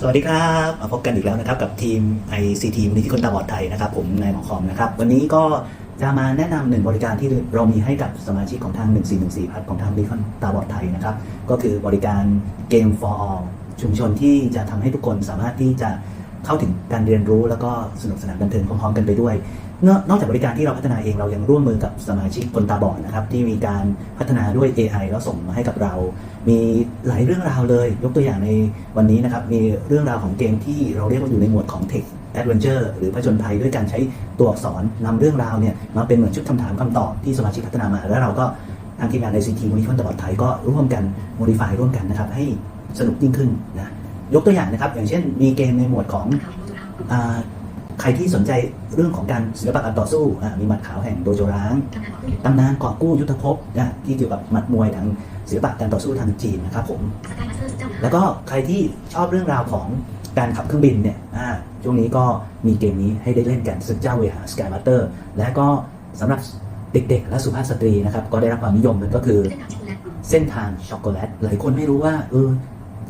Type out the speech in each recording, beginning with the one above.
สวัสดีครับมาพบกันอีกแล้วนะครับ กับทีม ICT มูลนิธิคนตาบอดไทยนะครับ ผมนายหมอคอมนะครับ วันนี้ก็จะมาแนะนำหนึ่งบริการที่เรามีให้กับสมาชิกของทาง 1414พัฒของทางมูลนิธิคนตาบอดไทยนะครับ ก็คือบริการเกม for all ชุมชนที่จะทำให้ทุกคนสามารถที่จะ เข้าถึงการเรียนรู้แล้วก็สนุกสนานบันเทิงพร้อมๆกันไปด้วย นอกจากบริการที่เราพัฒนาเองเรายังร่วมมือกับสมาชิกคนตาบอดนะครับที่มีการพัฒนาด้วย AI แล้วส่งมาให้กับเรา มีหลายเรื่องราวเลย ยกตัวอย่างในวันนี้นะครับมีเรื่องราวของเกมที่เราเรียกว่าอยู่ในหมวดของ Tech Adventure หรือผจญภัยด้วยการใช้ตัวอักษรนำเรื่องราวเนี่ยมาเป็นเหมือนชุดคำถามคำตอบที่สมาชิกพัฒนามาแล้วเราก็ทางทีมงานในซีทีมูลนิธิคนตาบอดไทยก็ร่วมกัน modify ร่วมกันนะครับให้สนุกยิ่งขึ้นนะ ยกตัวอย่างนะครับ อย่างเช่น มีเกมในหมวดของอ่าใครที่สนใจเรื่องของการศิลปะการต่อสู้อ่ามีหมัดขาวแห่งโดโจร้างตำนานกอบกู้ยุทธภพนะที่เกี่ยวกับหมัดมวยทางศิลปะการต่อสู้ทางจีนนะครับผมแล้วก็ใครที่ชอบเรื่องราวของการขับเครื่องบินเนี่ยอ่าช่วงนี้ก็มีเกมนี้ให้ได้เล่นกันซึ่งเจ้าเวหาสกายมาสเตอร์และก็สำหรับเด็กๆ และสุภาพสตรีนะครับ ก็ได้รับความนิยมนั่นก็คือ เส้นทางช็อกโกแลตหลายคนไม่รู้ว่าเออ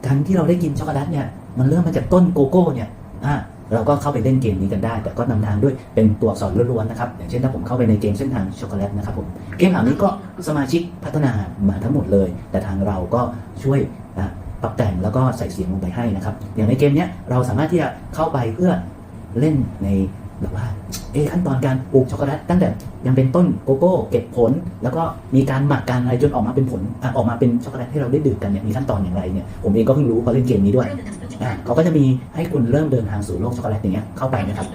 การที่เราได้กินช็อกโกแลตเนี่ยมันเริ่มมาจากต้นโกโก้เนี่ยอ่าเราก็เข้าไปเล่นเกมนี้กันได้ แต่ก็นำทางด้วยเป็นตัวอักษรล้วนๆนะครับอย่างเช่นถ้าผมเข้าไปในเกมเส้นทางช็อกโกแลตนะครับผมเกมเหล่านี้ก็สมาชิกพัฒนามาทั้งหมดเลย แต่ทางเราก็ช่วยปรับแต่งแล้วก็ใส่เสียงลงไปให้นะครับ อย่างในเกมเนี้ยเราสามารถที่จะเข้าไปเพื่อเล่นใน แบบว่าเอะขั้นตอนการปลูกช็อกโกแลตตั้งแต่ยังเป็นต้นโกโก้เก็บผล แล้วก็มีการหมักการอะไรจนออกมาเป็นผลอะออกมาเป็นช็อกโกแลตให้เราได้ดื่มกันเนี่ยมีขั้นตอนอย่างไรเนี่ยผมเองก็เพิ่งรู้พอเล่นเกมนี้ด้วยอะเขาก็จะมีให้คุณเริ่มเดินทางสู่โลกช็อกโกแลตอย่างเงี้ยเข้าไปนะครับ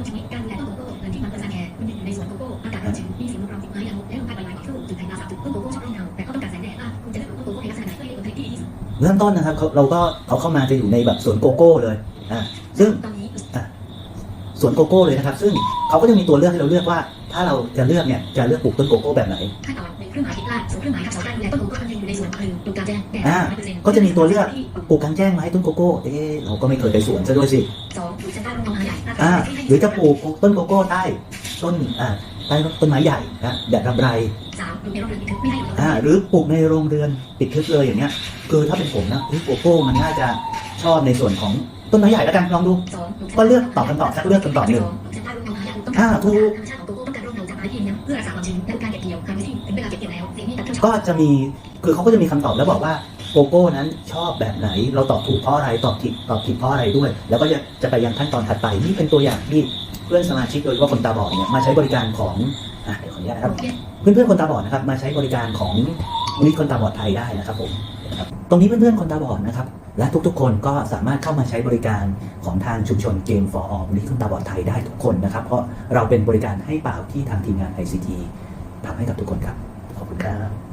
เริ่มต้นนะครับเขาเราก็เอาเข้ามาจะอยู่ในแบบสวนโกโก้เลยอ่าซึ่ง สวนโกโก้เลยนะครับ ซึ่งเขาก็จะมีตัวเลือกให้เราเลือกว่า ถ้าเราจะเลือกเนี่ยจะเลือกปลูกต้นโกโก้แบบไหนขั้นตอนหนเครื่องหมายทิศล่างสองเครื่องหมายกับสองการดูแลต้นโกโก้ทำยังอยู่ในสวนหนึ่งปลูกกลางแจ้งแดดร้อเป็นต์ก็จะมีตัวเลือกปลูกกลางแจ้งไหมต้นโกโก้เอ๊ะเราก็ไม่เคยไปสวนซะด้วยสิสองปลูกชั้นใต้ร่มไม้ใหญ่หรือจะปลูกต้นโกโก้ใต้ต้นอ่า ใต้ต้นไม้ใหญ่นะแดดรำไรอ่าหรือปลูกในโรงเรือนปิดทึบเลยอย่างเงี้ยคือถ้าเป็นผมนะเฮ้ยโกโก้มันน่าจะชอบในส่วนของต้นไม้ใหญ่แล้วกันลองดูก็เลือกตอบคำตอบสักเลือกคำตอบหนึ่งอ่าถูกก็จะมีคือเขาก็จะมีคำตอบแล้วบอกว่า โกโก้นั้นชอบแบบไหน เราตอบถูกเพราะอะไรตอบผิดตอบผิดเพราะอะไรด้วย แล้วก็จะจะไปยังขั้นตอนถัดไปนี่เป็นตัวอย่างที่เพื่อนสมาชิกโดยเฉพาะคนตาบอดเนี่ยมาใช้บริการของอะเดี๋ยวขออนุญาตนะครับเพื่อนๆคนตาบอดนะครับมาใช้บริการของมูลนิธิคนตาบอดไทยได้นะครับผมนะครับตรงนี้เพื่อนๆคนตาบอดนะครับและทุกๆ คนก็สามารถเข้ามาใช้บริการของทางชุมชนเกม for all มูลนิธิคนตาบอดไทยได้ทุกคนนะครับ เพราะเราเป็นบริการให้เปล่าที่ทางทีมงาน ICT ทำให้กับทุกคนครับขอบคุณครับ